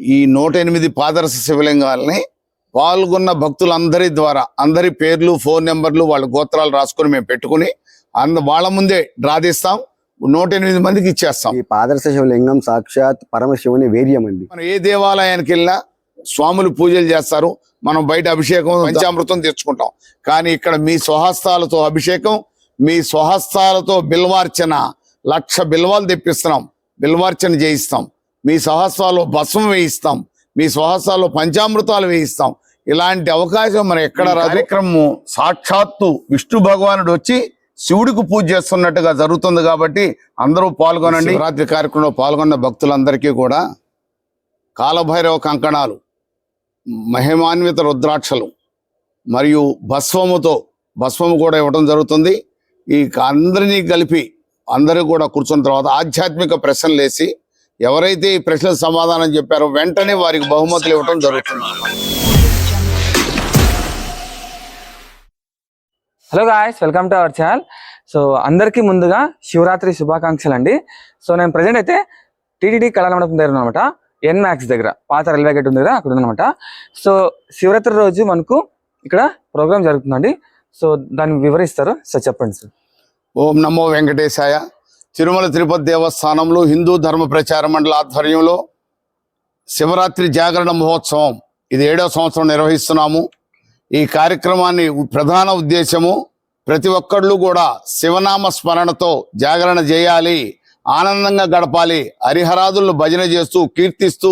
ఈ నూట ఎనిమిది పాదరస శివలింగాల్ని పాల్గొన్న భక్తులందరి ద్వారా అందరి పేర్లు ఫోన్ నెంబర్లు వాళ్ళ గోత్రాలు రాసుకొని మేము పెట్టుకుని అంద వాళ్ళ ముందే డ్రా తీస్తాం. నూట ఎనిమిది మందికి ఇచ్చేస్తాం. ఈ పాదరస శివలింగం సాక్షాత్ పరమశివుని వీర్యం అండి. మనం ఏ దేవాలయానికి వెళ్ళినా స్వాములు పూజలు చేస్తారు. మనం బయట అభిషేకం పంచామృతం తెచ్చుకుంటాం. కానీ ఇక్కడ మీ స్వహస్తాలతో అభిషేకం మీ స్వహస్తాలతో బిల్వార్చన లక్ష బిల్వాలు తెప్పిస్తున్నాం. బిల్వార్చన చేయిస్తాం. మీ స్వహస్తాల్లో భస్మం వేయిస్తాం. మీ స్వహస్తాల్లో పంచామృతాలు వేయిస్తాం. ఇలాంటి అవకాశం మనం ఎక్కడ రాదు. కార్యక్రమం సాక్షాత్తు విష్ణు భగవానుడు వచ్చి శివుడికి పూజ చేస్తున్నట్టుగా జరుగుతుంది కాబట్టి అందరూ పాల్గొనండి. శివరాత్రి కార్యక్రమంలో పాల్గొన్న భక్తులందరికీ కూడా కాలభైరవ కంకణాలు మహిమాన్విత రుద్రాక్షలు మరియు భస్వముతో భస్వము కూడా ఇవ్వడం జరుగుతుంది. ఈ అందరినీ కలిపి అందరూ కూడా కూర్చున్న తర్వాత ఆధ్యాత్మిక ప్రశ్నలు వేసి ఎవరైతే ఈ ప్రశ్నలకు సమాధానం చెప్పారో వెంటనే వారికి బహుమతులు ఇవ్వడం జరుగుతుంది. Hello guys welcome to our channel so అందరికీ ముందుగా శివరాత్రి శుభాకాంక్షలు అండి. సో నేను ప్రజెంట్ అయితే టీటీడీ కళామండపం దగ్గర అనమాట ఎన్ మ్యాక్స్ దగ్గర పాత రైల్వే గేట్ ఉంది కదా అక్కడ ఉందన్నమాట సో శివరాత్రి రోజు మనకు ఇక్కడ ప్రోగ్రామ్ జరుగుతుందండి. సో దాన్ని వివరిస్తారు. సో చెప్పండి సార్ ఓం నమో వెంకటేశాయ. తిరుమల తిరుపతి దేవస్థానంలో హిందూ ధర్మ ప్రచార మండలి ఆధ్వర్యంలో శివరాత్రి జాగరణ మహోత్సవం. ఇది ఏడవ సంవత్సరం నిర్వహిస్తున్నాము. ఈ కార్యక్రమాన్ని ప్రధాన ఉద్దేశము ప్రతి ఒక్కళ్ళు కూడా శివనామ స్మరణతో జాగరణ చేయాలి ఆనందంగా గడపాలి హరిహరాదులను భజన చేస్తూ కీర్తిస్తూ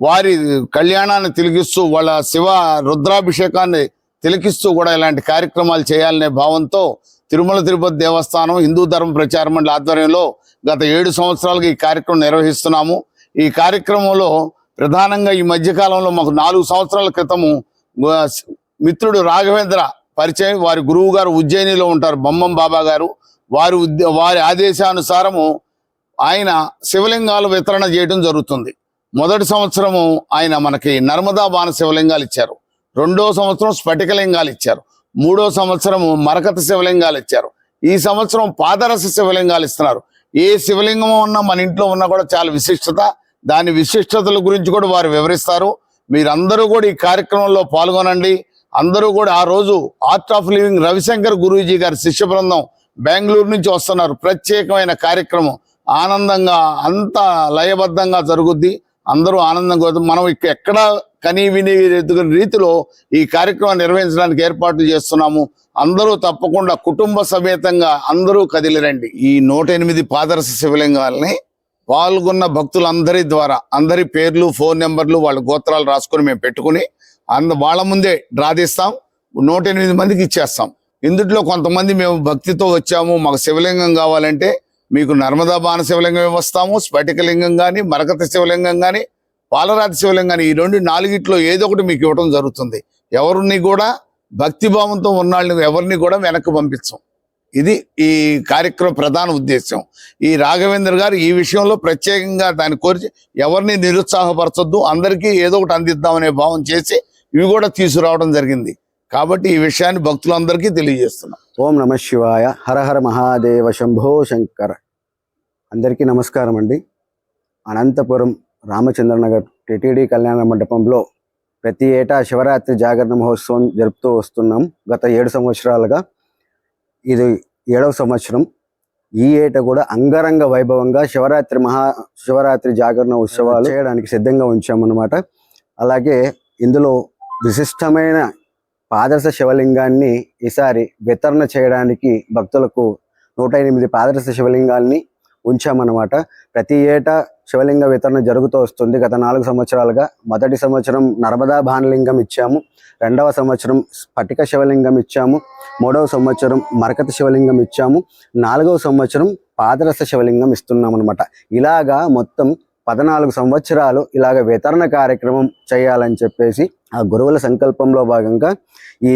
వారి కళ్యాణాన్ని తిలకిస్తూ వాళ్ళ శివ రుద్రాభిషేకాన్ని తిలకిస్తూ కూడా ఇలాంటి కార్యక్రమాలు చేయాలనే భావంతో తిరుమల తిరుపతి దేవస్థానం హిందూ ధర్మ ప్రచార మండలి ఆధ్వర్యంలో గత ఏడు సంవత్సరాలుగా ఈ కార్యక్రమం నిర్వహిస్తున్నాము. ఈ కార్యక్రమంలో ప్రధానంగా ఈ మధ్యకాలంలో మాకు నాలుగు సంవత్సరాల క్రితము మిత్రుడు రాఘవేంద్ర పరిచయం వారి గురువు గారు ఉజ్జయినిలో ఉంటారు బొమ్మం బాబా గారు. వారి ఉద్య- వారి ఆదేశానుసారము ఆయన శివలింగాలు వితరణ చేయడం జరుగుతుంది. మొదటి సంవత్సరము ఆయన మనకి నర్మదా బాణ శివలింగాలు ఇచ్చారు. రెండో సంవత్సరం స్ఫటికలింగాలు ఇచ్చారు. మూడో సంవత్సరము మరకత శివలింగాలు ఇచ్చారు. ఈ సంవత్సరం పాదరస శివలింగాలు ఇస్తున్నారు. ఏ శివలింగం ఉన్నా మన ఇంట్లో ఉన్నా కూడా చాలా విశిష్టత. దాని విశిష్టతల గురించి కూడా వారు వివరిస్తారు. మీరందరూ కూడా ఈ కార్యక్రమంలో పాల్గొనండి. అందరూ కూడా ఆ రోజు art of living Ravishankar Guruji గారి శిష్య బృందం బెంగళూరు నుంచి వస్తున్నారు. ప్రత్యేకమైన కార్యక్రమం. ఆనందంగా అంత లయబద్ధంగా జరుగుద్ది. అందరూ ఆనందం కోసం మనం ఎక్కడ కనీ విని ఎదుగుని రీతిలో ఈ కార్యక్రమం నిర్వహించడానికి ఏర్పాట్లు చేస్తున్నాము. అందరూ తప్పకుండా కుటుంబ సమేతంగా అందరూ కదిలిరండి. ఈ నూట ఎనిమిది పాదర్శ శివలింగాల్ని పాల్గొన్న భక్తులందరి ద్వారా అందరి పేర్లు ఫోన్ నెంబర్లు వాళ్ళ గోత్రాలు రాసుకొని మేము పెట్టుకుని అంద వాళ్ళ ముందే డ్రా తీస్తాం. నూట ఎనిమిది మందికి ఇచ్చేస్తాం. ఇందుట్లో కొంతమంది మేము భక్తితో వచ్చాము. మాకు శివలింగం కావాలంటే మీకు నర్మదా బాణ శివలింగం ఇవ్వస్తాము స్ఫటికలింగం కానీ మరకత శివలింగం కానీ పాలరాతి శివలింగం కానీ ఈ రెండు నాలుగిట్లో ఏదో ఒకటి మీకు ఇవ్వడం జరుగుతుంది. ఎవరిని కూడా భక్తిభావంతో ఉన్నాళ్ళని ఎవరిని కూడా వెనక్కి పంపించం ఇది ఈ కార్యక్రమ ప్రధాన ఉద్దేశం ఈ రాఘవేంద్ర గారు ఈ విషయంలో ప్రత్యేకంగా దాన్ని కోరి ఎవరిని నిరుత్సాహపరచొద్దు అందరికీ ఏదో ఒకటి అందిద్దామనే భావం చేసి ఇవి కూడా తీసుకురావడం జరిగింది. కాబట్టి ఈ విషయాన్ని భక్తులందరికీ తెలియజేస్తున్నాం. ఓం నమ శివాయ. హర హర మహాదేవ శంభో శంకర. అందరికీ నమస్కారం అండి. అనంతపురం రామచంద్రనగర్ టిటిడి కళ్యాణ మండపంలో ప్రతి ఏటా శివరాత్రి జాగరణ మహోత్సవం జరుపుతూ వస్తున్నాం. గత ఏడు సంవత్సరాలుగా ఇది ఏడవ సంవత్సరం. ఈ ఏట కూడా అంగరంగ వైభవంగా శివరాత్రి మహా శివరాత్రి జాగరణ ఉత్సవాలు చేయడానికి సిద్ధంగా ఉంచామన్నమాట. అలాగే ఇందులో విశిష్టమైన పాదర్శ శివలింగాన్ని ఈసారి వితరణ చేయడానికి భక్తులకు నూట ఎనిమిది పాదరస శివలింగాల్ని ఉంచామన్నమాట. ప్రతి ఏటా శివలింగ వితరణ జరుగుతూ వస్తుంది. గత నాలుగు సంవత్సరాలుగా మొదటి సంవత్సరం నర్మదా భానలింగం ఇచ్చాము. రెండవ సంవత్సరం స్ఫటిక శివలింగం ఇచ్చాము. మూడవ సంవత్సరం మరకత శివలింగం ఇచ్చాము. నాలుగవ సంవత్సరం పాదరస శివలింగం ఇస్తున్నాం అనమాట ఇలాగా మొత్తం పద్నాలుగు సంవత్సరాలు ఇలాగ వితరణ కార్యక్రమం చేయాలని చెప్పేసి ఆ గురువుల సంకల్పంలో భాగంగా ఈ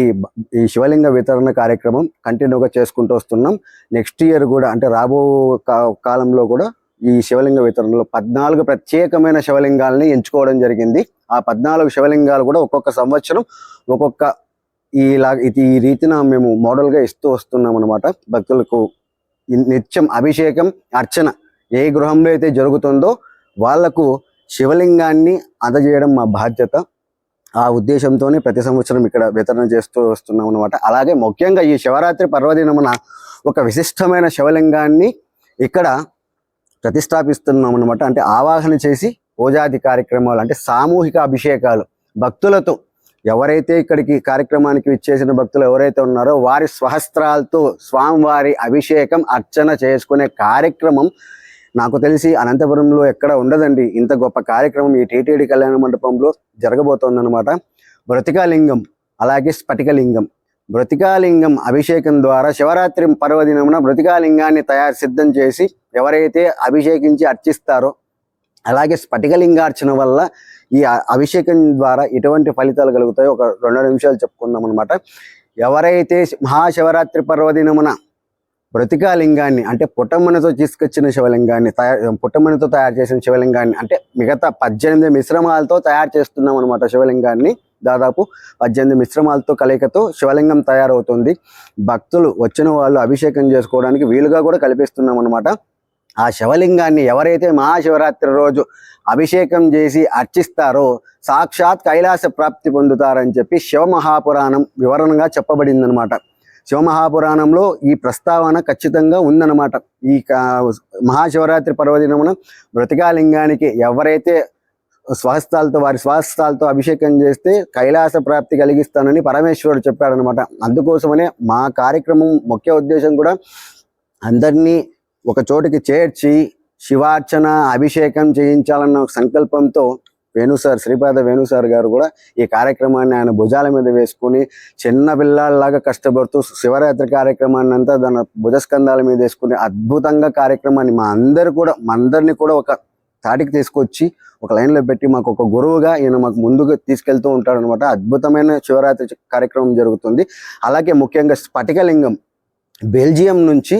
ఈ శివలింగ వితరణ కార్యక్రమం కంటిన్యూగా చేసుకుంటూ వస్తున్నాం. నెక్స్ట్ ఇయర్ కూడా అంటే రాబో కాలంలో కూడా ఈ శివలింగ వితరణలో పద్నాలుగు ప్రత్యేకమైన శివలింగాల్ని ఎంచుకోవడం జరిగింది. ఆ పద్నాలుగు శివలింగాలు కూడా ఒక్కొక్క సంవత్సరం ఒక్కొక్క ఇలా ఇది ఈ రీతిన మేము మోడల్గా ఇస్తూ వస్తున్నాం అనమాట భక్తులకు నిత్యం అభిషేకం అర్చన ఏ గృహంలో అయితే జరుగుతుందో వాళ్ళకు శివలింగాన్ని అందజేయడం మా బాధ్యత. ఆ ఉద్దేశంతోనే ప్రతి సంవత్సరం ఇక్కడ వితరణ చేస్తూ వస్తున్నాం అనమాట అలాగే ముఖ్యంగా ఈ శివరాత్రి పర్వదినమున ఒక విశిష్టమైన శివలింగాన్ని ఇక్కడ ప్రతిష్టాపిస్తున్నాం అనమాట అంటే ఆవాహన చేసి పూజాది కార్యక్రమాలు అంటే సామూహిక అభిషేకాలు భక్తులతో ఎవరైతే ఇక్కడికి కార్యక్రమానికి ఇచ్చేసిన భక్తులు ఎవరైతే ఉన్నారో వారి స్వహస్త్రాలతో స్వామివారి అభిషేకం అర్చన చేసుకునే కార్యక్రమం నాకు తెలిసి అనంతపురంలో ఎక్కడ ఉండదండి. ఇంత గొప్ప కార్యక్రమం ఈ టీటీడీ కళ్యాణ మండపంలో జరగబోతోందనమాట మృతికాలింగం అలాగే స్ఫటికలింగం. మృతికాలింగం అభిషేకం ద్వారా శివరాత్రి పర్వదినమున మృతికాలింగాన్ని తయారు సిద్ధం చేసి ఎవరైతే అభిషేకించి అర్చిస్తారో అలాగే స్ఫటికలింగార్చన వల్ల ఈ అభిషేకం ద్వారా ఎటువంటి ఫలితాలు కలుగుతాయో ఒక రెండు నిమిషాలు చెప్పుకుందాం అనమాట ఎవరైతే మహాశివరాత్రి పర్వదినమున బ్రతికాలింగాన్ని అంటే పుట్టమ్మనితో తీసుకొచ్చిన శివలింగాన్ని తయారు పుట్టమ్మనితో తయారు చేసిన శివలింగాన్ని అంటే మిగతా పద్దెనిమిది మిశ్రమాలతో తయారు చేస్తున్నాం అనమాట శివలింగాన్ని. దాదాపు పద్దెనిమిది మిశ్రమాలతో కలయికతో శివలింగం తయారవుతుంది. భక్తులు వచ్చిన వాళ్ళు అభిషేకం చేసుకోవడానికి వీలుగా కూడా కల్పిస్తున్నాం అనమాట ఆ శివలింగాన్ని ఎవరైతే మహాశివరాత్రి రోజు అభిషేకం చేసి అర్చిస్తారో సాక్షాత్ కైలాస ప్రాప్తి పొందుతారని చెప్పి శివ మహాపురాణం వివరణగా చెప్పబడిందనమాట శివమహాపురాణంలో ఈ ప్రస్తావన ఖచ్చితంగా ఉందన్నమాట. ఈ మహాశివరాత్రి పర్వదినమున మృతికాలింగానికి ఎవరైతే స్వహస్తాలతో వారి స్వహస్తాలతో అభిషేకం చేస్తే కైలాస ప్రాప్తి కలిగిస్తానని పరమేశ్వరుడు చెప్పాడనమాట అందుకోసమనే మా కార్యక్రమం ముఖ్య ఉద్దేశం కూడా అందరినీ ఒక చోటికి చేర్చి శివార్చన అభిషేకం చేయించాలన్న సంకల్పంతో వేణు సార్ శ్రీపాద వేణు సార్ గారు కూడా ఈ కార్యక్రమాన్ని ఆయన భుజాల మీద వేసుకుని చిన్న పిల్లల్లాగా కష్టపడుతూ శివరాత్రి కార్యక్రమాన్ని అంతా దాని భుజస్కంధాల మీద వేసుకుని అద్భుతంగా కార్యక్రమాన్ని మా అందరు కూడా మా అందరినీ కూడా ఒక తాటికి తీసుకొచ్చి ఒక లైన్లో పెట్టి మాకు ఒక గురువుగా ఈయన మాకు ముందుకు తీసుకెళ్తూ ఉంటాడు అనమాట అద్భుతమైన శివరాత్రి కార్యక్రమం జరుగుతుంది. అలాగే ముఖ్యంగా స్ఫటికలింగం బెల్జియం నుంచి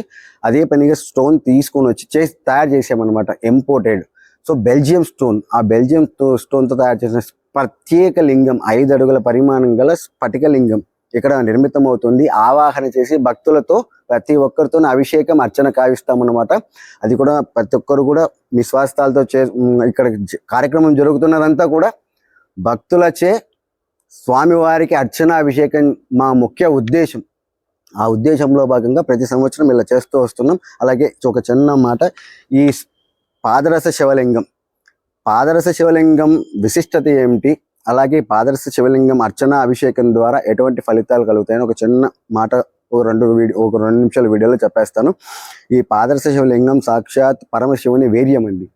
అదే పనిగా స్టోన్ తీసుకొని వచ్చి చేసి తయారు చేసామన్నమాట ఇంపోర్టెడ్. సో బెల్జియం స్టోన్ ఆ బెల్జియం స్టో- స్టోన్తో తయారు చేసిన ప్రత్యేక లింగం ఐదు అడుగుల పరిమాణం గల స్ఫటిక లింగం ఇక్కడ నిర్మితం అవుతుంది ఆవాహన చేసి భక్తులతో ప్రతి ఒక్కరితో అభిషేకం అర్చన కావిస్తామన్నమాట. అది కూడా ప్రతి ఒక్కరు కూడా విశ్వాసాలతో చే ఇక్కడ జ- కార్యక్రమం జరుగుతున్నదంతా కూడా భక్తులచే స్వామివారికి అర్చన అభిషేకం మా ముఖ్య ఉద్దేశం. ఆ ఉద్దేశంలో భాగంగా ప్రతి సంవత్సరం ఇలా చేస్తూ వస్తున్నాం. అలాగే ఒక చిన్న మాట ఈ పాదరస శివలింగం. పాదరస శివలింగం విశిష్టత ఏమిటి? అలాగే పాదరస శివలింగం అర్చన అభిషేకం ద్వారా ఎటువంటి ఫలితాలు కలుగుతాయని ఒక చిన్న మాట ఒక రెండు వీడియో ఒక రెండు నిమిషాల వీడియోలో చెప్పేస్తాను. ఈ పాదరస శివలింగం సాక్షాత్ పరమశివుని వీర్యం అండి.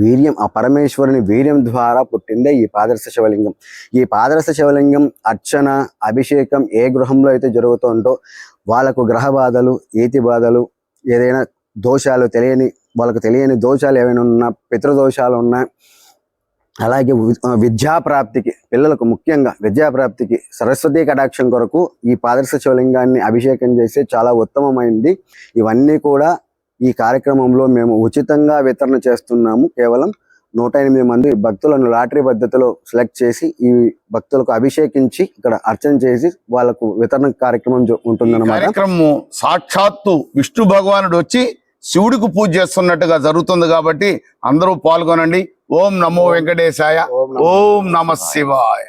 వీర్యం ఆ పరమేశ్వరుని వీర్యం ద్వారా పుట్టిందే ఈ పాదరస శివలింగం. ఈ పాదరస శివలింగం అర్చన అభిషేకం ఏ గృహంలో అయితే జరుగుతుందో వాళ్ళకు గ్రహ బాధలు ఏతి బాధలు ఏదైనా దోషాలు తెలియని వాళ్ళకు తెలియని దోషాలు ఏమైనా ఉన్నా పితృదోషాలు ఉన్నా అలాగే విద్యాప్రాప్తికి పిల్లలకు ముఖ్యంగా విద్యాప్రాప్తికి సరస్వతీ కటాక్షం కొరకు ఈ పాదర్శ శివలింగాన్ని అభిషేకం చేస్తే చాలా ఉత్తమమైంది. ఇవన్నీ కూడా ఈ కార్యక్రమంలో మేము ఉచితంగా వితరణ చేస్తున్నాము. కేవలం నూట ఎనిమిది మంది భక్తులను లాటరీ పద్ధతిలో సెలెక్ట్ చేసి ఈ భక్తులకు అభిషేకించి ఇక్కడ అర్చన చేసి వాళ్ళకు వితరణ కార్యక్రమం ఉంటుందన్నమాట. కార్యక్రమం సాక్షాత్తు విష్ణు భగవానుడు వచ్చి శివుడికి పూజ చేస్తున్నట్టుగా జరుగుతుంది కాబట్టి అందరూ పాల్గొనండి. ఓం నమో వెంకటేశాయ. ఓం నమ శివాయ.